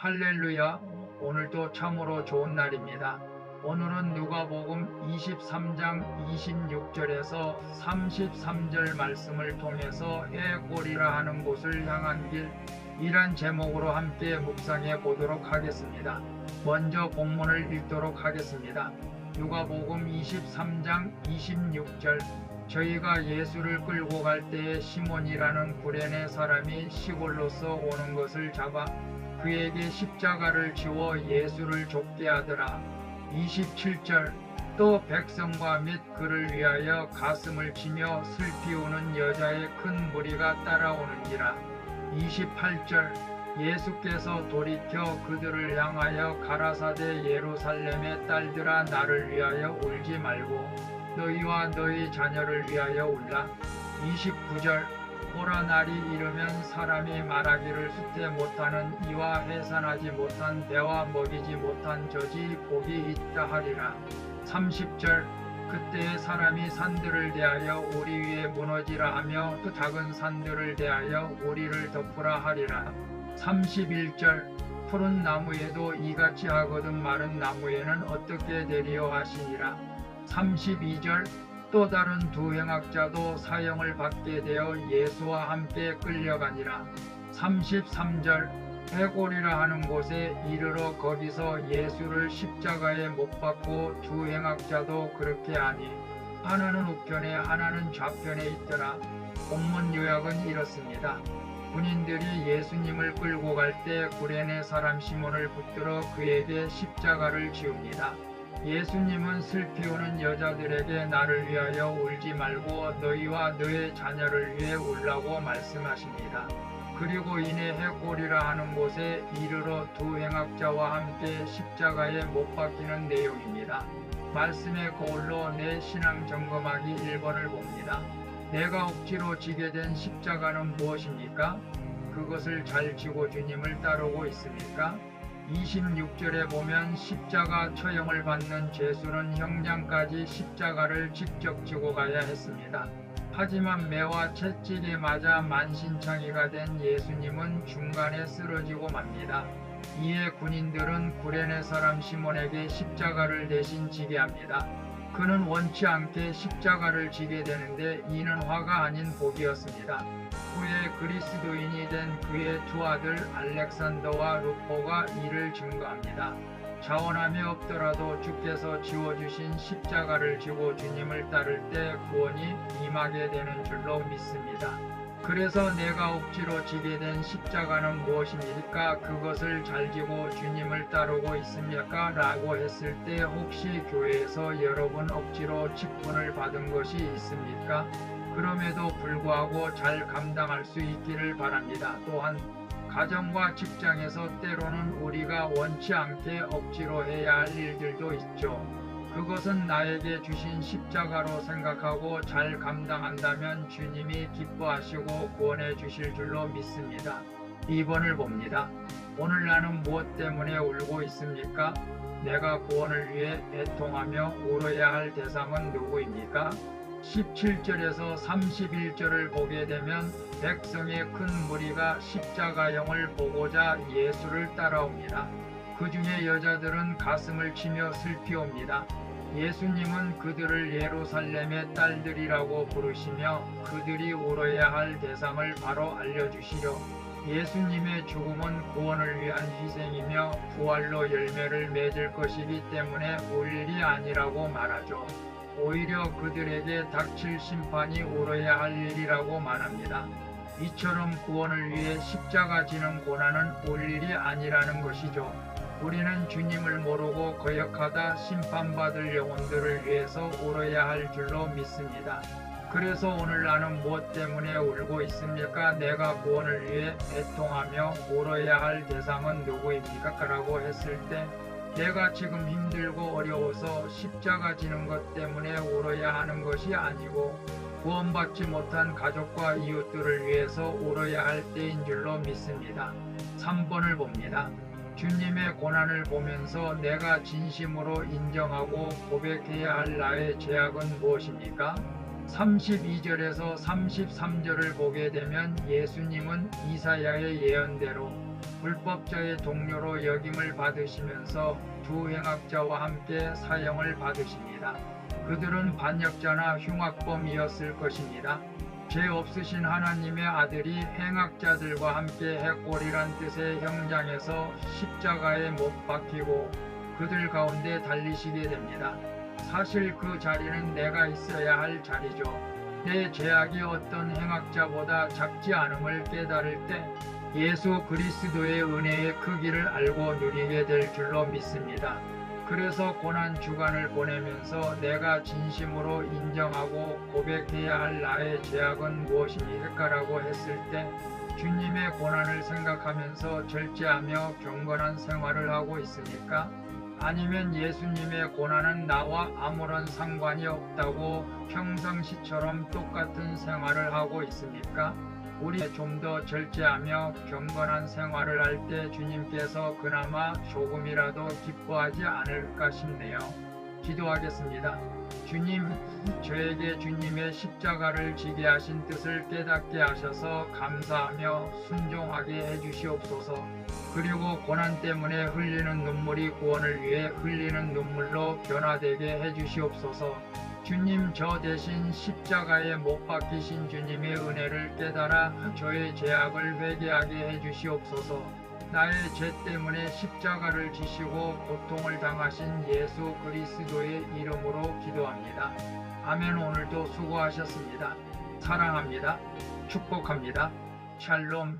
할렐루야. 오늘도 참으로 좋은 날입니다. 오늘은 누가복음 23장 26절에서 33절 말씀을 통해서 해골이라 하는 곳을 향한 길 이란 제목으로 함께 묵상해 보도록 하겠습니다. 먼저 본문을 읽도록 하겠습니다. 누가복음 23장 26절 저희가 예수를 끌고 갈 때에 시몬이라는 구레네 사람이 시골로서 오는 것을 잡아 그에게 십자가를 지워 예수를 좁게 하더라. 27절 또 백성과 및 그를 위하여 가슴을 치며 슬피 우는 여자의 큰 무리가 따라오는지라. 28절 예수께서 돌이켜 그들을 향하여 가라사대 예루살렘의 딸들아 나를 위하여 울지 말고 너희와 너희 자녀를 위하여 울라. 29절 오라 날이 이르면 사람이 말하기를 수태 못하는 이와 해산하지 못한 배와 먹이지 못한 젖이 복이 있다 하리라. 30절 그때에 사람이 산들을 대하여 우리 위에 무너지라 하며 또 작은 산들을 대하여 우리를 덮으라 하리라. 31절 푸른 나무에도 이같이 하거든 마른 나무에는 어떻게 되리요 하시니라. 32절 또 다른 두 행악자도 사형을 받게 되어 예수와 함께 끌려가니라. 33절 해골이라 하는 곳에 이르러 거기서 예수를 십자가에 못 박고 두 행악자도 그렇게 하니 하나는 우편에 하나는 좌편에 있더라. 본문 요약은 이렇습니다. 군인들이 예수님을 끌고 갈 때 구레네 사람 시몬을 붙들어 그에게 십자가를 지웁니다. 예수님은 슬피 우는 여자들에게 나를 위하여 울지 말고 너희와 너의 자녀를 위해 울라고 말씀하십니다. 그리고 이내 해골이라 하는 곳에 이르러 두 행악자와 함께 십자가에 못 박히는 내용입니다. 말씀의 거울로 내 신앙 점검하기 1번을 봅니다. 내가 억지로 지게 된 십자가는 무엇입니까? 그것을 잘 지고 주님을 따르고 있습니까? 26절에 보면 십자가 처형을 받는 죄수는 형량까지 십자가를 직접 지고 가야 했습니다. 하지만 매와 채찍에 맞아 만신창이가 된 예수님은 중간에 쓰러지고 맙니다. 이에 군인들은 구레네 사람 시몬에게 십자가를 대신 지게 합니다. 그는 원치 않게 십자가를 지게 되는데 이는 화가 아닌 복이었습니다. 후에 그리스도인이 된 그의 두 아들 알렉산더와 루포가 이를 증거합니다. 자원함이 없더라도 주께서 지워주신 십자가를 지고 주님을 따를 때 구원이 임하게 되는 줄로 믿습니다. 그래서 내가 억지로 지게 된 십자가는 무엇입니까? 그것을 잘 지고 주님을 따르고 있습니까? 라고 했을 때 혹시 교회에서 여러분 억지로 직분을 받은 것이 있습니까? 그럼에도 불구하고 잘 감당할 수 있기를 바랍니다. 또한 가정과 직장에서 때로는 우리가 원치 않게 억지로 해야 할 일들도 있죠. 그것은 나에게 주신 십자가로 생각하고 잘 감당한다면 주님이 기뻐하시고 구원해 주실 줄로 믿습니다. 2번을 봅니다. 오늘 나는 무엇 때문에 울고 있습니까? 내가 구원을 위해 애통하며 울어야 할 대상은 누구입니까? 17절에서 31절을 보게 되면 백성의 큰 무리가 십자가형을 보고자 예수를 따라옵니다. 그 중에 여자들은 가슴을 치며 슬피옵니다. 예수님은 그들을 예루살렘의 딸들이라고 부르시며 그들이 울어야 할 대상을 바로 알려주시려 예수님의 죽음은 구원을 위한 희생이며 부활로 열매를 맺을 것이기 때문에 울 일이 아니라고 말하죠. 오히려 그들에게 닥칠 심판이 울어야 할 일이라고 말합니다. 이처럼 구원을 위해 십자가 지는 고난은 올 일이 아니라는 것이죠. 우리는 주님을 모르고 거역하다 심판받을 영혼들을 위해서 울어야 할 줄로 믿습니다. 그래서 오늘 나는 무엇 때문에 울고 있습니까? 내가 구원을 위해 애통하며 울어야 할 대상은 누구입니까? 라고 했을 때 내가 지금 힘들고 어려워서 십자가 지는 것 때문에 울어야 하는 것이 아니고 구원받지 못한 가족과 이웃들을 위해서 울어야 할 때인 줄로 믿습니다. 3번을 봅니다. 주님의 고난을 보면서 내가 진심으로 인정하고 고백해야 할 나의 죄악은 무엇입니까? 32절에서 33절을 보게 되면 예수님은 이사야의 예언대로 불법자의 동료로 역임을 받으시면서 두 행악자와 함께 사형을 받으십니다. 그들은 반역자나 흉악범이었을 것입니다. 죄 없으신 하나님의 아들이 행악자들과 함께 해골이란 뜻의 형장에서 십자가에 못 박히고 그들 가운데 달리시게 됩니다. 사실 그 자리는 내가 있어야 할 자리죠. 내 죄악이 어떤 행악자보다 작지 않음을 깨달을 때 예수 그리스도의 은혜의 크기를 알고 누리게 될 줄로 믿습니다. 그래서 고난 주간을 보내면서 내가 진심으로 인정하고 고백해야 할 나의 죄악은 무엇입니까라고 했을 때 주님의 고난을 생각하면서 절제하며 경건한 생활을 하고 있습니까? 아니면 예수님의 고난은 나와 아무런 상관이 없다고 평상시처럼 똑같은 생활을 하고 있습니까? 우리 좀 더 절제하며 경건한 생활을 할 때 주님께서 그나마 조금이라도 기뻐하지 않을까 싶네요. 기도하겠습니다. 주님, 저에게 주님의 십자가를 지게 하신 뜻을 깨닫게 하셔서 감사하며 순종하게 해주시옵소서. 그리고 고난 때문에 흘리는 눈물이 구원을 위해 흘리는 눈물로 변화되게 해주시옵소서. 주님 저 대신 십자가에 못 박히신 주님의 은혜를 깨달아 저의 죄악을 회개하게 해주시옵소서. 나의 죄 때문에 십자가를 지시고 고통을 당하신 예수 그리스도의 이름으로 기도합니다. 아멘 오늘도 수고하셨습니다. 사랑합니다. 축복합니다. 샬롬